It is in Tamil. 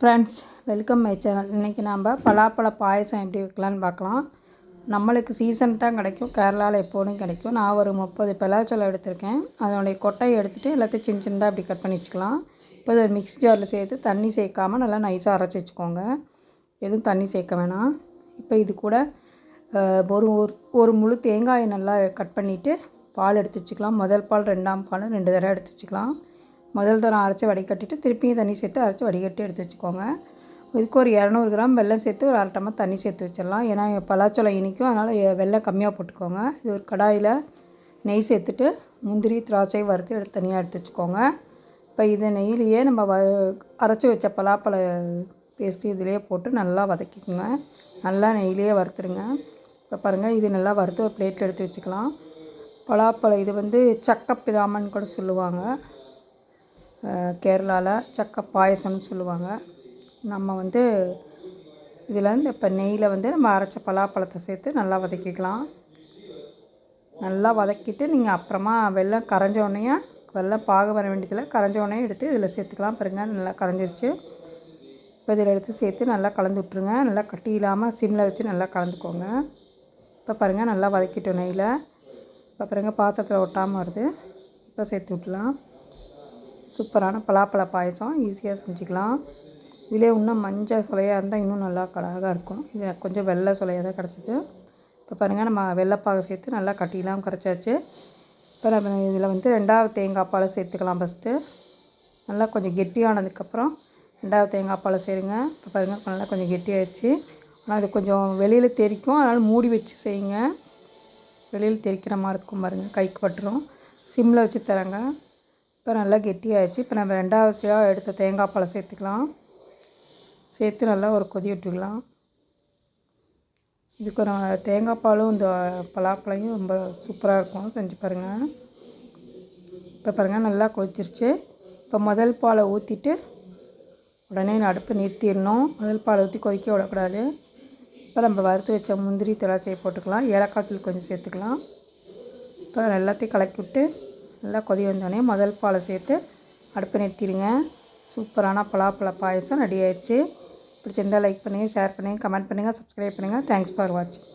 ஃப்ரெண்ட்ஸ் வெல்கம் மை சேனல் இன்றைக்கி நாம் பலாப்பழ பாயசம் எப்படி வைக்கலான்னு பார்க்கலாம். நம்மளுக்கு சீசன் தான் கிடைக்கும். கேரளாவில் எப்போதும் கிடைக்கும். நான் ஒரு முப்பது பலாச்சொலை எடுத்திருக்கேன். அதனுடைய கொட்டையை எடுத்துகிட்டு எல்லாத்தையும் சின்ன சின்னதாக அப்படி கட் பண்ணி வச்சுக்கலாம். இப்போ ஒரு மிக்ஸி ஜாரில் சேர்த்து தண்ணி சேர்க்காமல் நல்லா நைஸாக அரைச்சி வச்சுக்கோங்க. எதுவும் தண்ணி சேர்க்க வேணாம். இப்போ இது கூட ஒரு ஒரு ஒரு முழு தேங்காயை நல்லா கட் பண்ணிவிட்டு பால் எடுத்து வச்சுக்கலாம். முதல் பால் ரெண்டாம் பால் ரெண்டு தடவை எடுத்து வச்சுக்கலாம். முதல் தரம் அரைச்சி வடிகட்டிட்டு திருப்பியும் தண்ணி சேர்த்து அரைச்சி வடிகட்டி எடுத்து வச்சுக்கோங்க. இதுக்கு ஒரு இரநூறு கிராம் வெள்ளம் சேர்த்து ஒரு அரை டம்ளர் தண்ணி சேர்த்து வச்சிடலாம். ஏன்னா பலாச்சோளம் இனிக்கும். அதனால் வெள்ளம் கம்மியாக போட்டுக்கோங்க. இது ஒரு கடாயில் நெய் சேர்த்துட்டு முந்திரி திராட்சை வறுத்து எடுத்து தனியாக எடுத்து வச்சுக்கோங்க. இப்போ இதை நெய்யிலேயே நம்ம வ அரைச்சி வச்ச பலாப்பழ பேஸ்ட்டு இதிலே போட்டு நல்லா வதக்கிக்கோங்க. நல்லா நெய்யிலேயே வறுத்துருங்க. இப்போ பாருங்கள் இது நல்லா வறுத்து ஒரு பிளேட்டில் எடுத்து வச்சுக்கலாம். பலாப்பழம் இது வந்து சக்கப்பிதாமன் கூட சொல்லுவாங்க. கேரளாவில் சக்கை பாயசம்னு சொல்லுவாங்க. நம்ம வந்து இதில் வந்து இப்போ நெய்யில் வந்து நம்ம அரைச்ச பலாப்பழத்தை சேர்த்து நல்லா வதக்கிக்கலாம். நல்லா வதக்கிட்டு நீங்கள் அப்புறமா வெள்ளம் கரைஞ்ச உடனே வெள்ளம் பாக வர வேண்டியதில் கரைஞ்ச உடனே எடுத்து இதில் சேர்த்துக்கலாம் பாருங்கள் நல்லா கரைஞ்சிருச்சு. இப்போ இதில் எடுத்து சேர்த்து நல்லா கலந்து விட்ருங்க நல்லா கட்டி இல்லாமல் சிம்மில் வச்சு நல்லா கலந்துக்கோங்க. இப்போ பாருங்கள் நல்லா வதக்கிட்டோம் நெய்யில் இப்போ பாருங்கள் பாத்திரத்தில் ஒட்டாமல் வருது. இப்போ சேர்த்து விட்லாம் சூப்பரான பலாப்பழ பாயசம் ஈஸியாக செஞ்சுக்கலாம். இதிலே இன்னும் மஞ்சள் சுலையாக இருந்தால் இன்னும் நல்லா கலராக இருக்கும். இது கொஞ்சம் வெள்ளை சுலையாக தான் கிடச்சிது. இப்போ பாருங்கள் நம்ம வெள்ளைப்பாக சேர்த்து நல்லா கட்டிலாம் கரைச்சாச்சு. இப்போ நம்ம இதில் வந்து ரெண்டாவது தேங்காய் பாலை சேர்த்துக்கலாம் ஃபஸ்ட்டு நல்லா கொஞ்சம் கெட்டியானதுக்கப்புறம் ரெண்டாவது தேங்காய் பாலை சேருங்க. இப்போ பாருங்கள் நல்லா கொஞ்சம் கெட்டியாகிடுச்சு ஆனால் அது கொஞ்சம் வெளியில் தெறிக்கும் அதனால் மூடி வச்சு செய்யுங்க. வெளியில் தெறிக்கிற மாதிரி இருக்கும் பாருங்கள் கைக்கு பட்டுரும். சிம்மில் வச்சு தரேங்க. இப்போ நல்லா கெட்டியாகிடுச்சு இப்போ நம்ம ரெண்டாவதுயாக எடுத்த தேங்காய் பாலை சேர்த்துக்கலாம். சேர்த்து நல்லா ஒரு கொதி விட்டுக்கலாம். இதுக்கு ஒரு தேங்காய் பாலும் இந்த பலாப்பழையும் ரொம்ப சூப்பராக இருக்கும். செஞ்சு பாருங்கள் இப்போ பாருங்கள் நல்லா கொதிச்சிருச்சு. இப்போ முதல் பாலை ஊற்றிட்டு உடனே அடுப்பு நிறுத்திடணும். முதல் பாலை ஊற்றி கொதிக்க விடக்கூடாது. இப்போ நம்ம வறுத்து வச்ச முந்திரி திராட்சையை போட்டுக்கலாம். ஏலக்காய் தூள் கொஞ்சம் சேர்த்துக்கலாம். இப்போ எல்லாத்தையும் கலக்கி விட்டு நல்லா கொதி வந்தோடனே முதல் பாலை சேர்த்து அடுப்பு நிறுத்திடுங்க. சூப்பரான பலாப்பழ பாயசம் ரெடி ஆயிடுச்சு. பிடிச்சிருந்தால் லைக் பண்ணுங்கள் ஷேர் பண்ணுங்கள் கமெண்ட் பண்ணுங்கள் சப்ஸ்கிரைப் பண்ணுங்கள் தேங்க்ஸ் ஃபார் வாட்சிங்